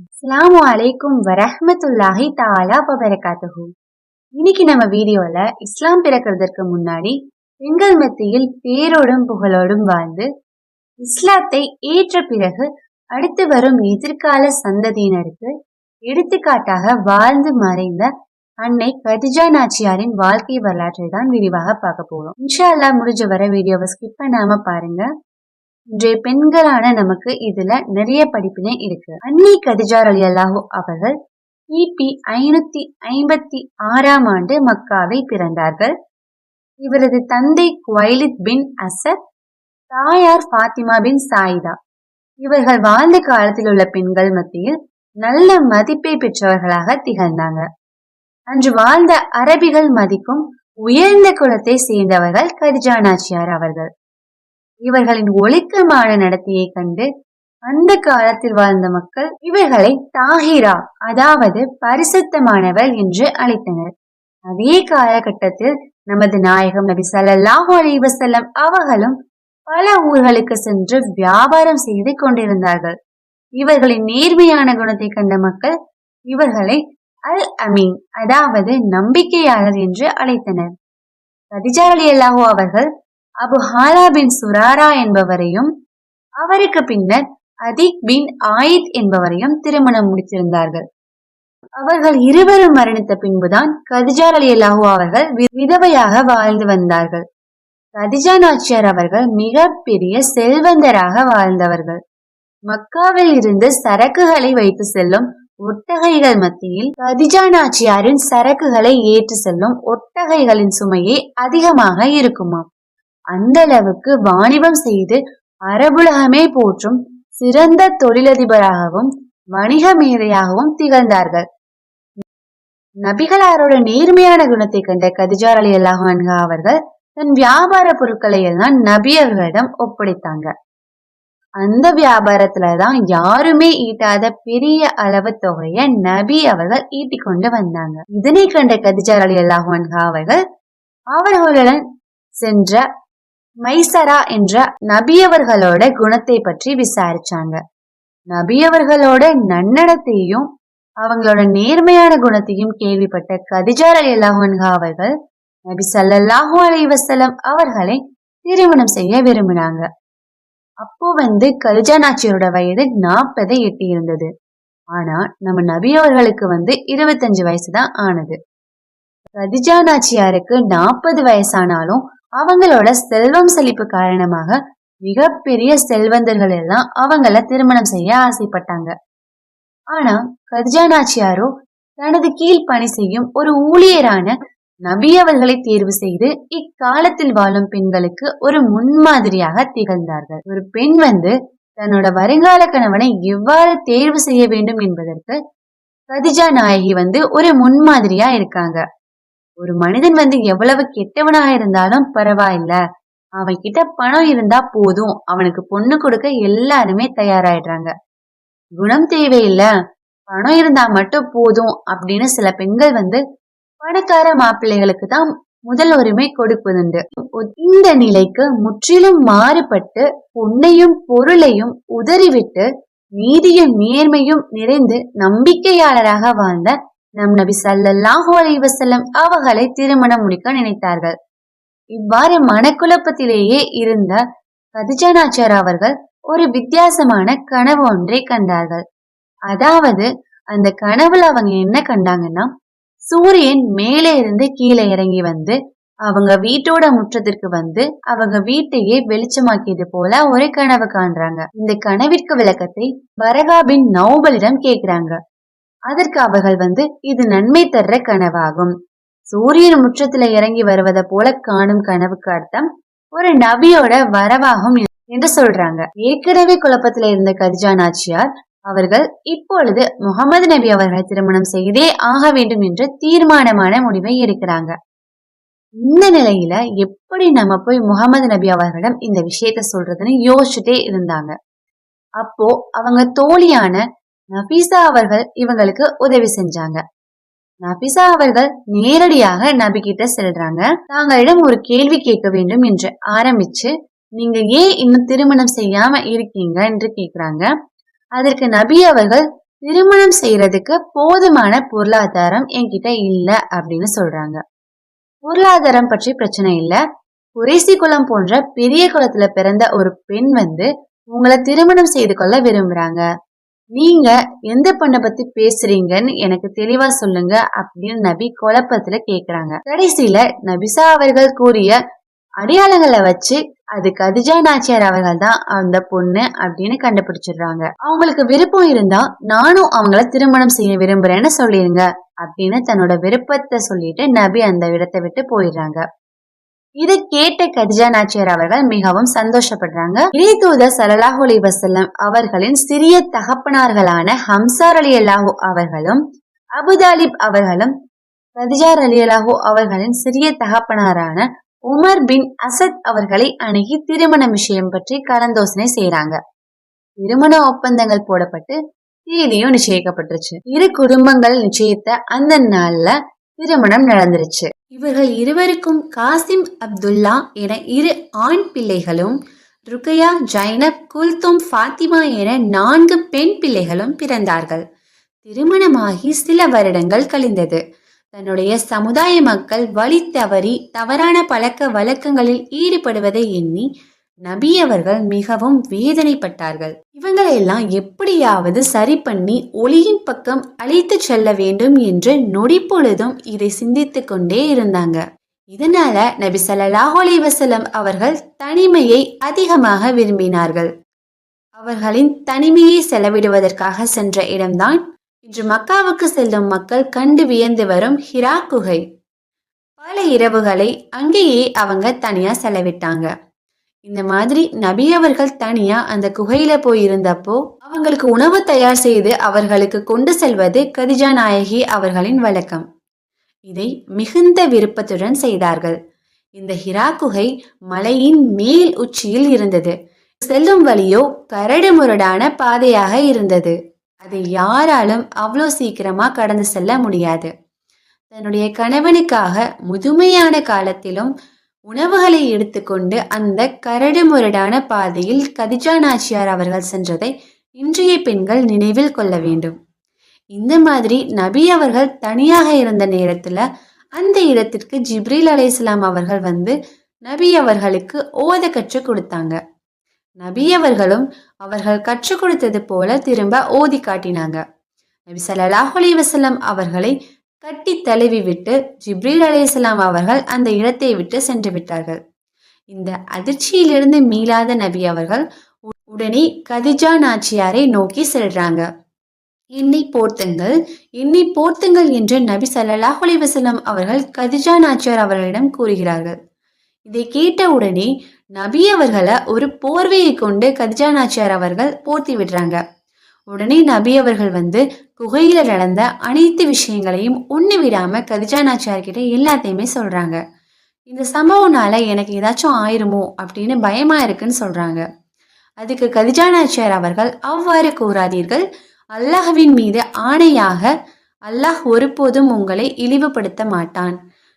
அஸ்லாம் வலைக்கும் வரஹமத்துல்லாஹி தாலா வபரகாத்துஹு. இன்னைக்கு நம்ம வீடியோல இஸ்லாம் பிறக்கிறதுக்கு முன்னாடி பெண்கள் மத்தியில் பேரோடும் புகழோடும் வாழ்ந்து இஸ்லாத்தை ஏற்ற பிறகு அடுத்து வரும் எதிர்கால சந்ததியினருக்கு எடுத்துக்காட்டாக வாழ்ந்து மறைந்த அன்னை கதிஜா நாச்சியாரின் வாழ்க்கை வரலாற்றை தான் விரிவாக பார்க்க போறோம். இன்ஷா அல்லாஹ் முடிஞ்ச வர வீடியோவை ஸ்கிப் பண்ணாம பாருங்க. இன்றைய பெண்களான நமக்கு இதுல நிறைய படிப்பினை இருக்கு. அன்னி கதிஜா அலி அல்லாஹு அவர்கள் கிபி ஐநூத்தி ஐம்பத்தி ஆறாம் ஆண்டு மக்காவில் பிறந்தார்கள். இவரது தந்தை குவைலித் பின் அசத் தாயார் ஃபாத்திமா பின் சாயிதா. இவர்கள் வாழ்ந்த காலத்தில் உள்ள பெண்கள் மத்தியில் நல்ல மதிப்பை பெற்றவர்களாக திகழ்ந்தாங்க. அன்று வாழ்ந்த அரபிகள் மதிக்கும் உயர்ந்த குலத்தை சேர்ந்தவர்கள் கதிஜா நாச்சியார் அவர்கள். இவர்களின் ஒழுக்கமான நடத்தையை கண்டு அந்த காலத்தில் வாழ்ந்த மக்கள் இவர்களை தாஹிரா அதாவது பரிசுத்தமானவர் என்று அழைத்தனர். அதே காலகட்டத்தில் நமது நாயகம் நபி சல்லாஹூ அலிவசல்லம் அவர்களும் பல ஊர்களுக்கு சென்று வியாபாரம் செய்து கொண்டிருந்தார்கள். இவர்களின் நேர்மையான குணத்தை கண்ட மக்கள் இவர்களை அல் அமீன் அதாவது நம்பிக்கையாளர் என்று அழைத்தனர். கதிஜா அலியல்லாஹு அவர்கள் அபு ஹாலா பின் சுராரா என்பவரையும் அவருக்கு பின்னர் அதிக் பின் ஆயித் என்பவரையும் திருமணம் முடித்திருந்தார்கள். அவர்கள் இருவரும் மரணித்த பின்புதான் கதிஜா அலியல்லாஹு அவர்கள் விதவையாக வாழ்ந்து வந்தார்கள். கதிஜா நாச்சியார் அவர்கள் மிக பெரிய செல்வந்தராக வாழ்ந்தவர்கள். மக்காவில் இருந்து சரக்குகளை வைத்து செல்லும் ஒட்டகைகள் மத்தியில் கதிஜா நாச்சியாரின் சரக்குகளை ஏற்று செல்லும் ஒட்டகைகளின் சுமையே அதிகமாக இருக்குமாம். அந்த அளவுக்கு வாணிபம் செய்து அரபுலகமே போற்றும் சிறந்த தொழிலதிபராகவும் வணிக மேதையாகவும் திகழ்ந்தார்கள். நபிகளாரோட நேர்மையான குணத்தை கண்ட கதிஜார் அலி அல்லாஹ் அவர்கள் தன் வியாபார பொருட்களை எல்லாம் நபி அவர்களிடம் ஒப்படைத்தாங்க. அந்த வியாபாரத்துலதான் யாருமே ஈட்டாத பெரிய அளவு தொகையை நபி அவர்கள் ஈட்டிக் கொண்டு வந்தாங்க. இதனை கண்ட கதிஜார் அலி அல்லாஹ் அவர்கள் அவர்களுடன் சென்ற மைசரா என்ற நபியவர்களோட குணத்தை பற்றி விசாரிச்சாங்க. நபியவர்களோட நன்னடத்தையும் அவங்களோட நேர்மையான குணத்தையும் கேள்விப்பட்ட கதிஜார் அலி அல்லாஹன்ஹா அவர்கள் நபி சல்லாஹூ அலி வசலம் அவர்களை திருமணம் செய்ய விரும்பினாங்க. அப்போ வந்து கலிஜா நாச்சியரோட வயது நாற்பதை எட்டி இருந்தது ஆனா நம்ம நபி அவர்களுக்கு வந்து இருபத்தஞ்சு வயசு தான் ஆனது. கதிஜா நாச்சியாருக்கு நாற்பது வயசானாலும் அவங்களோட செல்வம் செழிப்பு காரணமாக மிகப்பெரிய செல்வந்தர்கள் எல்லாம் அவங்கள திருமணம் செய்ய ஆசைப்பட்டாங்க. ஆனா கதிஜா நாச்சியாரோ தனது கீழ் பணி செய்யும் ஒரு ஊழியரான நபி அவர்களை தேர்வு செய்து இக்காலத்தில் வாழும் பெண்களுக்கு ஒரு முன்மாதிரியாக திகழ்ந்தார்கள். ஒரு பெண் வந்து தன்னோட வருங்கால கணவனை எவ்வாறு தேர்வு செய்ய வேண்டும் என்பதற்கு கதிஜா நாயகி வந்து ஒரு முன்மாதிரியா இருக்காங்க. ஒரு மனிதன் வந்து எவ்வளவு கெட்டவனா இருந்தாலும் பரவாயில்ல. அவன் கிட்ட பணம் இருந்தா போதும். அவனுக்கு பொண்ணு கொடுக்க எல்லாருமே தயாராயிடுறாங்க. குணம் தேவையில்ல. பணம் இருந்தா மட்டும் போதும் அப்படின்னு சில பெண்கள் வந்து பணக்கார மாப்பிள்ளைகளுக்கு தான் முதல் உரிமை கொடுப்பதுண்டு. இந்த நிலைக்கு முற்றிலும் மாறுபட்டு பொன்னையும் பொருளையும் உதறிவிட்டு நீதியும் நேர்மையும் நிறைந்து நம்பிக்கையாளராக வாழ்ந்த நம் நபி சல்லாஹூ அலி வசல்லம் அவர்களை திருமணம் முடிக்க நினைத்தார்கள். இவ்வாறு மனக்குழப்பத்திலேயே இருந்த கதிஜநாச்சார் அவர்கள் ஒரு வித்தியாசமான கனவு ஒன்றை கண்டார்கள். அதாவது அந்த கனவுல அவங்க என்ன கண்டாங்கன்னா சூரியன் மேலே இருந்து கீழே இறங்கி வந்து அவங்க வீட்டோட முற்றத்திற்கு வந்து அவங்க வீட்டையே வெளிச்சமாக்கியது போல ஒரு கனவு காண்றாங்க. இந்த கனவிற்கு விளக்கத்தை பரகாபின் நௌபலிடம் கேக்குறாங்க அதற்கு அவர்கள் வந்து இது நன்மை தர்ற கனவாகும். சூரியன் முற்றத்துல இறங்கி வருவதை போல காணும் கனவுக்கு அர்த்தம் ஒரு நபியோட வரவாகும் என்று சொல்றாங்க. ஏற்கனவே குழப்பத்துல இருந்த கதிஜா நாச்சியார் அவர்கள் இப்பொழுது முகமது நபி அவர்களை திருமணம் செய்தே ஆக வேண்டும் என்று தீர்மானமான முடிவை எடுக்கிறாங்க. இந்த நிலையில எப்படி நம்ம போய் முகமது நபி அவர்களிடம் இந்த விஷயத்த சொல்றதுன்னு யோசிச்சுட்டே இருந்தாங்க. அப்போ அவங்க தோழியான நபீசா அவர்கள் இவங்களுக்கு உதவி செஞ்சாங்க. நபிசா அவர்கள் நேரடியாக நபி கிட்ட செல்றாங்க. தாங்களிடம் ஒரு கேள்வி கேட்க வேண்டும் என்று ஆரம்பிச்சு நீங்க ஏன் இன்னும் திருமணம் செய்யாம இருக்கீங்க? என்று கேக்குறாங்க. அதற்கு நபி அவர்கள் திருமணம் செய்யறதுக்கு போதுமான பொருளாதாரம் என்கிட்ட இல்ல அப்படின்னு சொல்றாங்க. பொருளாதாரம் பற்றி பிரச்சனை இல்ல. குறைசி குளம் போன்ற பெரிய குளத்துல பிறந்த ஒரு பெண் வந்து உங்களை திருமணம் செய்து கொள்ள விரும்புறாங்க. நீங்க எந்த பொண்ணை பத்தி பேசுறீங்கன்னு எனக்கு தெளிவா சொல்லுங்க அப்படின்னு நபி குழப்பத்துல கேக்குறாங்க. கடைசியில நபிசா அவர்கள் கூறிய அடையாளங்களை வச்சு அது கதிஜா நாச்சியார் அவர்கள் தான் அந்த பொண்ணு அப்படின்னு கண்டுபிடிச்சிடுறாங்க. அவங்களுக்கு விருப்பம் இருந்தா நானும் அவங்கள திருமணம் செய்ய விரும்புறேன்னு சொல்லிருங்க அப்படின்னு தன்னோட விருப்பத்தை சொல்லிட்டு நபி அந்த இடத்தை விட்டு போயிடுறாங்க. இதை கேட்ட கதிஜா நாச்சியார் அவர்கள் மிகவும் சந்தோஷப்படுறாங்க. இறைதூதர் சலலாஹு அலி வசல்லம் அவர்களின் சிறிய தகப்பனார்களான ஹம்சார் அலி அல்லாஹூ அவர்களும் அபுதாலிப் அவர்களும் கதிஜார் அலி அல்லாஹூ அவர்களின் சிறிய தகப்பனாரான உமர் பின் அசத் அவர்களை அணுகி திருமண விஷயம் பற்றி கலந்தோசனை செய்யறாங்க திருமண ஒப்பந்தங்கள் போடப்பட்டு தேதியும் நிச்சயிக்கப்பட்டுருச்சு. இரு குடும்பங்கள் நிச்சயித்த அந்த நாள்ல திருமணம் நடந்துருச்சு. இவர்கள் இருவருக்கும் காசிம் அப்துல்லா என இரு ஆண் பிள்ளைகளும் ருக்கையா ஜைனப் குல்தும் ஃபாத்திமா என நான்கு பெண் பிள்ளைகளும் பிறந்தார்கள். திருமணமாகி சில வருடங்கள் கழிந்தது. தன்னுடைய சமுதாய மக்கள் வழி தவறி தவறான பழக்க வழக்கங்களில் ஈடுபடுவதை எண்ணி நபி அவர்கள் மிகவும் வேதனைப்பட்டார்கள். இவங்களையெல்லாம் எப்படியாவது சரி பண்ணி ஒளியின் பக்கம் அழைத்து செல்ல வேண்டும் என்று நொடி பொழுதும் இதை சிந்தித்து கொண்டே இருந்தாங்க. இதனால நபி ஸல்லல்லாஹு அலைஹி அவர்கள் தனிமையை அதிகமாக விரும்பினார்கள். அவர்களின் தனிமையை செலவிடுவதற்காக சென்ற இடம்தான் இன்று மக்காவுக்கு செல்லும் மக்கள் கண்டு வியந்து வரும் ஹிரா குகை. பல இரவுகளை அங்கேயே அவங்க தனியா செலவிட்டாங்க. இந்த மாதிரி நபி அவர்கள் தனியா அந்த குகையில போய் இருந்தப்போ அவங்களுக்கு உணவு தயார் செய்து அவர்களுக்கு கொண்டு செல்வது கதிஜா நாயகி அவர்களின் வழக்கம். இதை மிகுந்த விருப்பத்துடன் செய்தார்கள். இந்த ஹிரா குகை மலையின் மேல் உச்சியில் இருந்தது. செல்லும் வழியோ கரடு முரடான பாதையாக இருந்தது. அதை யாராலும் அவ்வளோ சீக்கிரமா கடந்து செல்ல முடியாது. தன்னுடைய கணவனுக்காக முதுமையான காலத்திலும் உணவுகளை எடுத்துக்கொண்டு அந்த கரடு முரடான பாதையில் கதிஜா நாச்சியார் அவர்கள் சென்றதை இன்றைய பெண்கள் நினைவில் கொள்ள வேண்டும். இந்த மாதிரி நபி அவர்கள் தனியாக இருந்த நேரத்துல அந்த இடத்திற்கு ஜிப்ரீல் அலைஹிஸ்ஸலாம் அவர்கள் வந்து நபி அவர்களுக்கு ஓத கற்றுக் கொடுத்தாங்க. நபி அவர்களும் அவர்கள் கற்றுக் கொடுத்தது போல திரும்ப ஓதி காட்டினாங்க. நபி சல்லாஹ் அலி வசலம் அவர்களை கட்டி தழுவி விட்டு ஜிப்ரீல் அலைஹிஸ்ஸலாம் அவர்கள் அந்த இடத்தை விட்டு சென்று விட்டார்கள். இந்த அதிர்ச்சியிலிருந்து மீளாத நபி அவர்கள் உடனே கதிஜா நாச்சியாரை நோக்கி செல்றாங்க. என்னை போர்த்துங்கள் என்னை போர்த்துங்கள் என்று நபி ஸல்லல்லாஹு அலைஹி அவர்கள் கதிஜா நாச்சியார் அவர்களிடம் கூறுகிறார்கள். இதை கேட்ட உடனே நபி அவர்களை ஒரு போர்வையை கொண்டு கதிஜா நாச்சியார் அவர்கள் போர்த்தி விடுறாங்க. உடனே நபி அவர்கள் வந்து குகையில நடந்த அனைத்து விஷயங்களையும் ஒண்ணு விடாம கதிஜா நாச்சியார் கிட்ட எல்லாத்தையுமே சொல்றாங்க. இந்த சம்பவம்னால எனக்கு ஏதாச்சும் ஆயிருமோ அப்படின்னு பயமா இருக்குன்னு சொல்றாங்க. அதுக்கு கதிஜா நாச்சியார் அவர்கள் அவ்வாறு கூறாதீர்கள். அல்லாஹ்வின் மீது ஆணையாக அல்லாஹ் ஒருபோதும் உங்களை இழிவுபடுத்த மாட்டான்.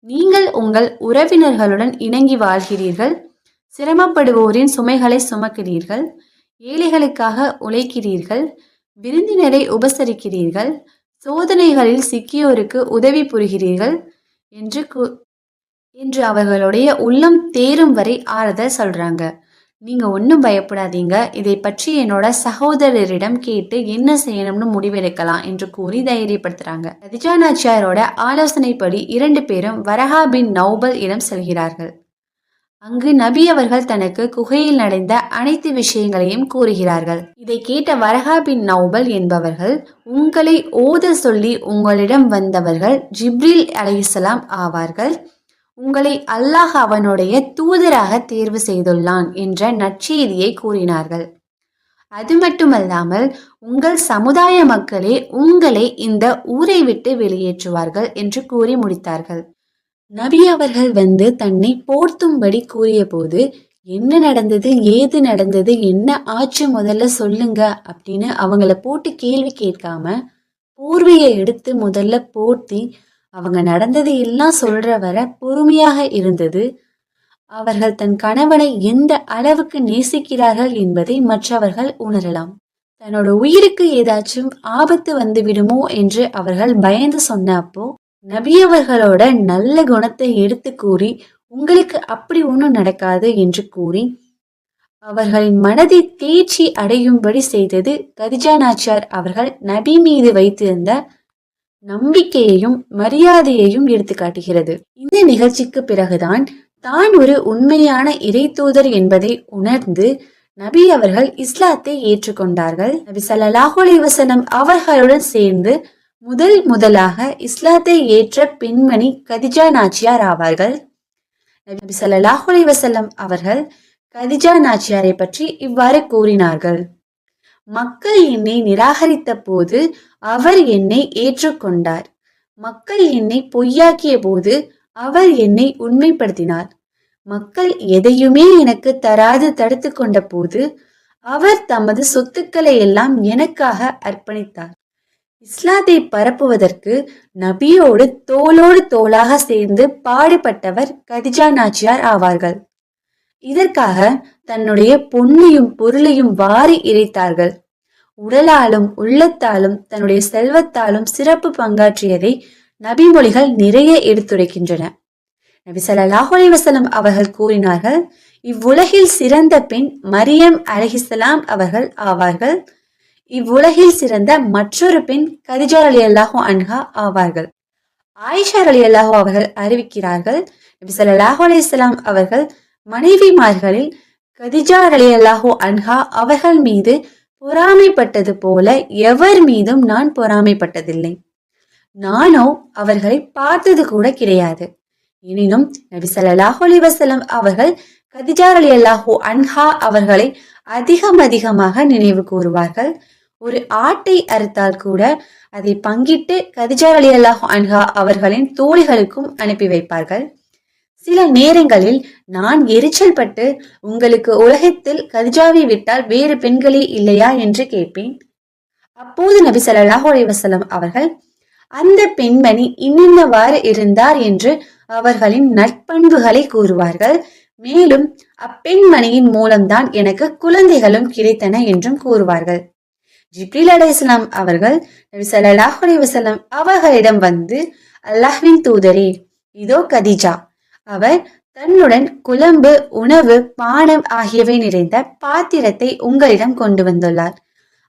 நீங்கள் உங்கள் உறவினர்களுடன் இணங்கி வாழ்கிறீர்கள். சிரமப்படுவோரின் சுமைகளை சுமக்கிறீர்கள். ஏழைகளுக்காக உழைக்கிறீர்கள் விருந்தினரை உபசரிக்கிறீர்கள் சோதனைகளில் சிக்கியோருக்கு உதவி புரிகிறீர்கள் என்று கூ- என்று அவர்களுடைய உள்ளம் தேரும் வரை ஆறுதல் சொல்றாங்க. நீங்க ஒன்றும் பயப்படாதீங்க. இதை பற்றி என்னோட சகோதரரிடம் கேட்டு என்ன செய்யணும்னு முடிவெடுக்கலாம் என்று கூறி தைரியப்படுத்துறாங்க. கதிஜா நாச்சியாரோட ஆலோசனைப்படி இரண்டு பேரும் வரஹா பின் நௌபல் இடம் செல்கிறார்கள். அங்கு நபி அவர்கள் தனக்கு குகையில் நடந்த அனைத்து விஷயங்களையும் கூறுகிறார்கள். இதை கேட்ட வரகா பின் நௌபல் என்பவர்கள் உங்களை ஓத சொல்லி உங்களிடம் வந்தவர்கள் ஜிப்ரில் அலையுசலாம் ஆவார்கள். உங்களை அல்லாஹ் அவனுடைய தூதராக தேர்வு செய்துள்ளான் என்ற நற்செய்தியை கூறினார்கள். அது மட்டுமல்லாமல் உங்கள் சமுதாய மக்களே உங்களை இந்த ஊரை விட்டு வெளியேற்றுவார்கள் என்று கூறி முடித்தார்கள். நபி அவர்கள் வந்து தன்னை போர்த்தும்படி கூறியபோது என்ன நடந்தது ஏது நடந்தது என்ன ஆச்சு முதல்ல சொல்லுங்க அப்படின்னு அவங்கள போட்டு கேள்வி கேட்காம போர்வையை எடுத்து முதல்ல போர்த்தி அவங்க நடந்தது எல்லாம் சொல்ற வர பொறுமையாக இருந்தது. அவர்கள் தன் கணவனை எந்த அளவுக்கு நேசிக்கிறார்கள் என்பதை மற்றவர்கள் உணரலாம். தன்னோட உயிருக்கு ஏதாச்சும் ஆபத்து வந்துவிடுமோ என்று அவர்கள் பயந்து சொன்னப்போ நபியவர்களோட நல்ல குணத்தை எடுத்து கூறி உங்களுக்கு அப்படி ஒன்றும் நடக்காது என்று கூறி அவர்களின் மனதை தேர்ச்சி அடையும்படி செய்தது கதிஜா நாச்சியார் அவர்கள் நபி மீது வைத்திருந்த நம்பிக்கையையும் மரியாதையையும் எடுத்து காட்டுகிறது. இந்த நிகழ்ச்சிக்கு பிறகுதான் தான் ஒரு உண்மையான இறை தூதர் என்பதை உணர்ந்து நபி அவர்கள் இஸ்லாத்தை ஏற்றுக்கொண்டார்கள். நபி சல்லாஹூ அலைவசனம் அவர்களுடன் சேர்ந்து முதல் முதலாக இஸ்லாத்தை ஏற்ற பெண்மணி கதிஜா நாச்சியார் ஆவார்கள். நபி சல்லாஹூ அலைவசல்லம் அவர்கள் கதிஜா நாச்சியாரை பற்றி இவ்வாறு கூறினார்கள். மக்கள் என்னை நிராகரித்த போது அவர் என்னை ஏற்றுக்கொண்டார். மக்கள் என்னை பொய்யாக்கிய போது அவர் என்னை உண்மைப்படுத்தினார். மக்கள் எதையுமே எனக்கு தராது தடுத்து கொண்ட போது அவர் தமது சொத்துக்களை எல்லாம் எனக்காக அர்ப்பணித்தார். இஸ்லாத்தை பரப்புவதற்கு நபியோடு தோளோடு தோளாக சேர்ந்து பாடுபட்டவர் கதிஜா நாச்சியார் ஆவார்கள். இதற்காக தன்னுடைய பொன்னையும் பொருளையும் வாரி இறைத்தார்கள். உடலாலும் உள்ளத்தாலும் தன்னுடைய செல்வத்தாலும் சிறப்பு பங்காற்றியதை நபிமொழிகள் நிறைய எடுத்துரைக்கின்றன. நபி சல்லாஹூ அலைவசலம் அவர்கள் கூறினார்கள் இவ்வுலகில் சிறந்த பெண் மரியம் அலஹிசலாம் அவர்கள் ஆவார்கள். இவ்வுலகில் சிறந்த மற்றொரு பெண் கதிஜார் அலி அல்லாஹூ அன்ஹா ஆவார்கள். ஆயிஷார் அலி அல்லாஹூ அவர்கள் அறிவிக்கிறார்கள் நபி சல்லாஹூ அலிஸ்லாம் அவர்கள் மனைவிமார்களில் கதிஜா அலி அல்லாஹூ அன்ஹா அவர்கள் மீது பொறாமைப்பட்டது போல எவர் மீதும் நான் பொறாமைப்பட்டதில்லை. நானோ அவர்களை பார்த்தது கூட கிடையாது. எனினும் நபி சல்லாஹூ அலி வசலம் அவர்கள் கதிஜார் அலி அல்லாஹூ அன்ஹா அவர்களை அதிகம் அதிகமாக நினைவு கூறுவார்கள். ஒரு ஆட்டை அறுத்தால் கூட அதை பங்கிட்டு கதிஜா அலி அன்ஹா அவர்களின் தோழிகளுக்கும் அனுப்பி வைப்பார்கள். சில நேரங்களில் நான் எரிச்சல் பட்டு உங்களுக்கு உலகத்தில் கதிஜாவை விட்டால் வேறு பெண்களே இல்லையா என்று கேட்பேன். அப்போது நபி சல்லாஹூ அலிவசலம் அவர்கள் அந்த பெண்மணி இன்னின்னவாறு இருந்தார் என்று அவர்களின் நட்பண்புகளை கூறுவார்கள். மேலும் அப்பெண்மணியின் மூலம்தான் எனக்கு குழந்தைகளும் கிடைத்தன என்றும் கூறுவார்கள். ஜிப்ரில் அலை அவர்கள் நபி சல்லாஹ் வசலம் அவர்களிடம் வந்து அல்லாஹ்வின் தூதரே இதோ கதிஜா. அவர் தன்னுடன் குழம்பு உணவு பானம் ஆகியவை நிறைந்த பாத்திரத்தை உங்களிடம் கொண்டு வந்துள்ளார்.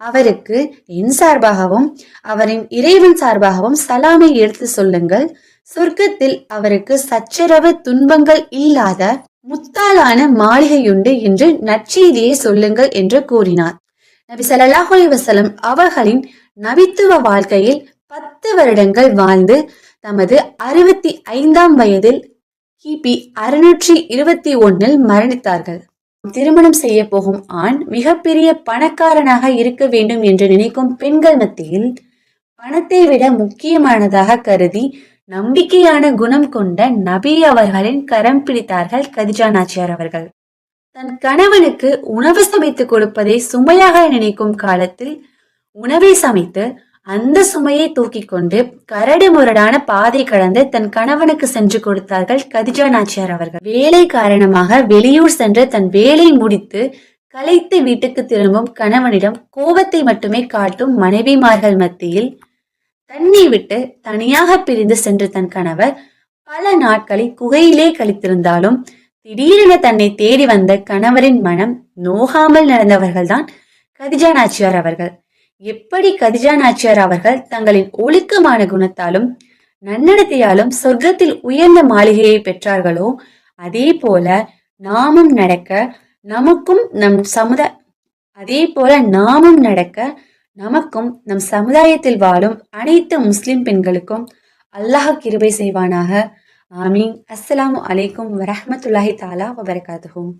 அவருக்கு என் சார்பாகவும் அவரின் இறைவன் சார்பாகவும் சலாமை எடுத்து சொல்லுங்கள். சொர்க்கத்தில் அவருக்கு சச்சரவு துன்பங்கள் இல்லாத முத்தாலான மாளிகையுண்டு என்று நற்செய்தியை சொல்லுங்கள் என்று கூறினார். நபி சல்லாஹ் வசலம் அவர்களின் நபித்துவ வாழ்க்கையில் பத்து வருடங்கள் வாழ்ந்து தமது அறுபத்தி ஐந்தாம் வயதில் கிபி அறுநூற்றி இருபத்தி ஒன்னில் மரணித்தார்கள். திருமணம் செய்ய போகும் ஆண் மிகப்பெரிய பணக்காரனாக இருக்க வேண்டும் என்று நினைக்கும் பெண்கள் மத்தியில் பணத்தை விட முக்கியமானதாக கருதி நம்பிக்கையான குணம் கொண்ட நபி அவர்களின் கரம் பிடித்தார்கள் கதிஜா நாச்சியார் அவர்கள். தன் கணவனுக்கு உணவு சமைத்து கொடுப்பதை சுமையாக நினைக்கும் காலத்தில் உணவை சமைத்து அந்த சுமையை தூக்கி கொண்டு கரடு முரடான பாதை கடந்து தன் கணவனுக்கு சென்று கொடுத்தார்கள் கதிஜா நாச்சியார் அவர்கள். வேலை காரணமாக வெளியூர் சென்று தன் வேலை முடித்து கலைத்து வீட்டுக்கு திரும்பும் கணவனிடம் கோபத்தை மட்டுமே காட்டும் மனைவிமார்கள் மத்தியில் தன்னை விட்டு தனியாக பிரிந்து சென்று தன் கணவர் பல நாட்களை குகையிலே கழித்திருந்தாலும் திடீரென தன்னை தேடி வந்த கணவரின் மனம் நோகாமல் நடந்தவர்கள்தான் கதிஜா நாச்சியார் அவர்கள். எப்படி கதிஜா நாச்சியார் அவர்கள் தங்களின் ஒழுக்கமான குணத்தாலும் நன்னடத்தையாலும் சொர்க்கத்தில் உயர்ந்த மாளிகையை பெற்றார்களோ அதே போல நாமும் நடக்க நமக்கும் நம் சமுதாய அதே போல நாமும் நடக்க நமக்கும் நம் சமுதாயத்தில் வாழும் அனைத்து முஸ்லிம் பெண்களுக்கும் அல்லாஹ் கிருபை செய்வானாக. ஆமீன். அஸ்ஸலாமு அலைக்கும் வரஹமத்துல்லாஹி தாலா வபரகாத்துஹூ.